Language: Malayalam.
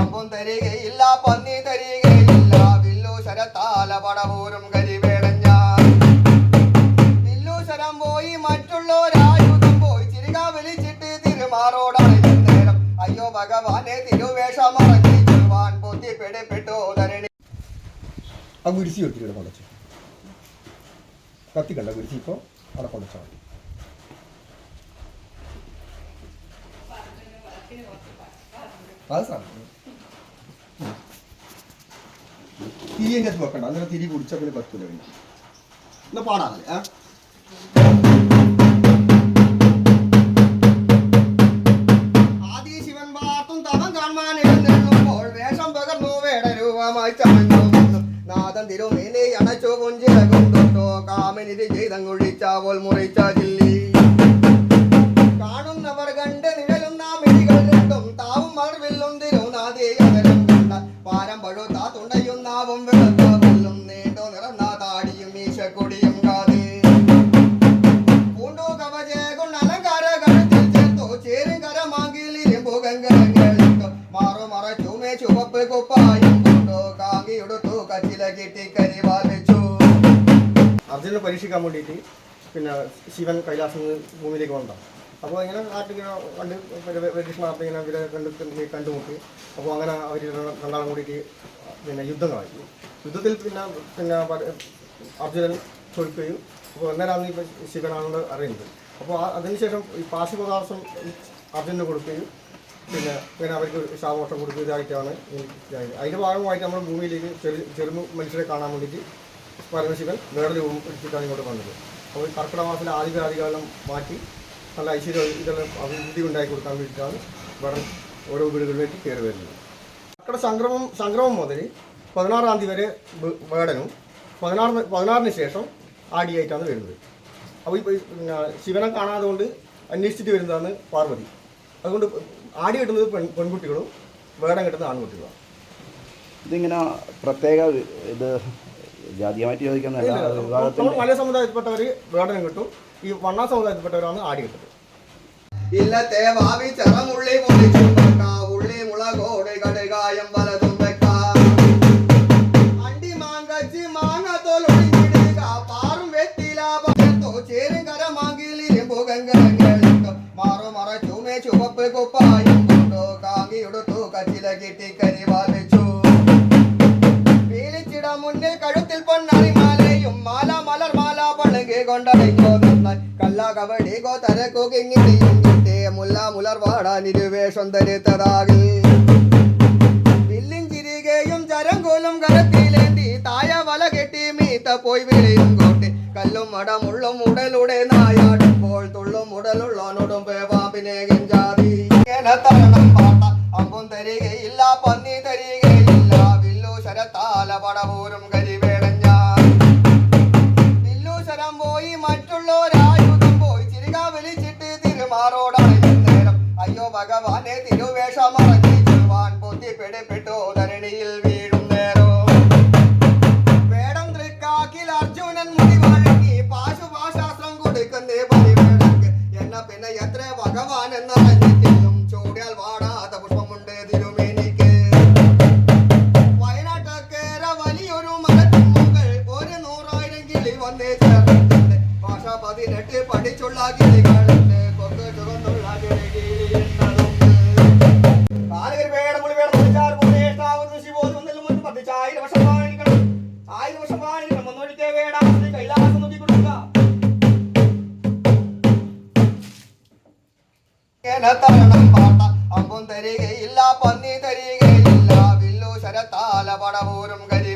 അമ്പും തരികയില്ല പന്നി തരികയില്ല. വില്ലു ശരത്താല പടപോരും കരിവേടൻ ഞാൻ ശരം പോയി മറ്റുള്ളൊരായുധം പോയി. ചിരിക വിളിച്ചിട്ട് തിരുമാറോടാണ് നേരം അയ്യോ ഭഗവാനെ തിരുവേഷം മറഞ്ഞു ചെറുവാൻ പൊത്തി പിടിപ്പെട്ടു ധരണി. ആ വെട്ടി ഇവിടെ കൊണ്ടുവച്ചു. കത്തിക്കണ്ട ഗുരിശി ഇപ്പോൾ അവിടെ കൊണ്ടുവച്ചാൽ മതി. അത് സാധനം തിരിയതിന്റെ അകത്ത് വെക്കണ്ട. അങ്ങനെ തിരി കുടിച്ചാൽ പിന്നെ പറ്റൂല പിന്നെ. എന്നാ പാടാണല്ലേ ആ ആദി ശിവൻ വാർത്തും തവം വേഷം പകർന്നു ചമഞ്ഞു തിരുമേനി അണച്ചു ചില്ലി. അർജുനെ പരീക്ഷിക്കാൻ വേണ്ടിയിട്ട് പിന്നെ ശിവൻ കൈലാസം ഭൂമിയിലേക്ക് വന്നതാണ് അപ്പോൾ ഇങ്ങനെ ആർട്ടിങ്ങനെ കണ്ട് ബ്രിട്ടീഷ് ആർട്ട് ഇങ്ങനെ ഇവരെ കണ്ട് കണ്ട് കണ്ടുമുട്ടി. അപ്പോൾ അങ്ങനെ അവർ രണ്ടാളും കൂടിയിട്ട് പിന്നെ യുദ്ധം കാണിച്ചു യുദ്ധത്തിൽ പിന്നെ പിന്നെ അർജുനൻ തോൽക്കുകയും അപ്പോൾ അന്നേരമാണ് ഇപ്പോൾ ശിവനാണെന്ന് അറിയുന്നത്. അപ്പോൾ അതിനുശേഷം ഈ പാശുപദാർത്ഥം അർജുനന് കൊടുക്കുകയും പിന്നെ ഇങ്ങനെ അവർക്ക് ശാപോഷം കൊടുക്കുന്നതായിട്ടാണ്. അതിന്റെ ഭാഗമായിട്ട് നമ്മൾ ഭൂമിയിലേക്ക് ചെറു ചെറു മനുഷ്യരെ കാണാൻ വേണ്ടിയിട്ട് പരമശിവൻ വേറെ രൂപം എടുത്തിട്ടാണ് ഇങ്ങോട്ട് വന്നത്. അപ്പോൾ കർക്കിടമാസത്തിലെ ആദ്യ ആദ്യകാലം മാറ്റി നല്ല ഐശ്വര്യം ഇതെല്ലാം അഭിവൃദ്ധി ഉണ്ടാക്കി കൊടുക്കാൻ വേണ്ടിയിട്ടാണ് ഇവിടെ ഓരോ വീടുകളിലേക്ക് കയറി വരുന്നത്. കർക്കിടക സംക്രമം സംക്രമം മുതൽ പതിനാറാം തീയതി വരെ വേടനും പതിനാറ് പതിനാറിന് ശേഷം ആടിയായിട്ടാണ് വരുന്നത്. അപ്പോൾ ഈ ശിവനെ കാണാതെ കൊണ്ട് അന്വേഷിച്ചിട്ട് വരുന്നതാണ് പാർവതി. അതുകൊണ്ട് ആടി കിട്ടുന്നത് പെൺ പെൺകുട്ടികളും വേടം കിട്ടുന്നത് ആൺകുട്ടികളും ഇതിങ്ങനെ പ്രത്യേക ഇത് ജാതീയമായിട്ട് ചോദിക്കുന്നതല്ല അത് സമുദായത്തിൽപ്പെട്ടവര് വിവാടനം മലയ സമുദായത്തിൽപ്പെട്ടവർ വേടനം കിട്ടും. ഈ വണ്ണാ സമുദായത്തിൽപ്പെട്ടവരാണ് ആടി കിട്ടുന്നത്. ഇല്ലത്തെ ചെറമുള്ളി ഉള്ളി മുളകോട് കടുകായം വലതും അണ്ടി മാങ്കച്ചി മാങ്ങ തോലൊളിഞ്ഞിടുക പാറും മാറോ ചുവപ്പ് കുപ്പായും മുന്നിൽ കഴുത്തിൽ പൊന്നറിമാലയും മാല മലർ മാല പണുകി കൊണ്ടടയ്ക്കോ നന്നായി. കല്ല കവടി കോ തരക്കോ കിങ്ങിയും കിട്ടേ മുല്ല മുലർ വാടാൻ ഇരുവേഷം തരുത്തതാകിൽ വില്ലും ചിരികയും ചരങ്കോലും കരത്തിലേന്തി തായ വല കെട്ടി മീത്ത പോയി വിളിയും കോട്ടി. കല്ലും മടമുള്ളും ഉടലുടെ നായാടുമ്പോൾ തുള്ളും ഉടലുള്ളോനോടും പേവാപ്പിനെ കിഞ്ചാതി തരണം പാട്ട അമ്പും തരികയില്ല പന്നി തരികയില്ല. വില്ലു ശരത്താല പടപോരും കരിവേടൻ ശരം പോയി മറ്റുള്ളവരായുധം പോയി ചിരിക വിളിച്ചിട്ട് തിരുമാറോടാണ് നേരം അയ്യോ ഭഗവാനെ തിരുവേഷം മറഞ്ഞു ചെറുവാൻ പൊത്തി ഒന്നേ ചേർന്നുണ്ട് ഭാഷ പതിനെട്ട് പഠിച്ചുള്ളാക്കി കിളികളുണ്ട് കൊക്ക് ഋഷി പോലും ആയിരം കൈലാസം നോക്കി പാട്ട. അമ്പും തരികയില്ല പന്നി തരികയില്ല. വില്ലു ശരത്താല പടപോരും കരി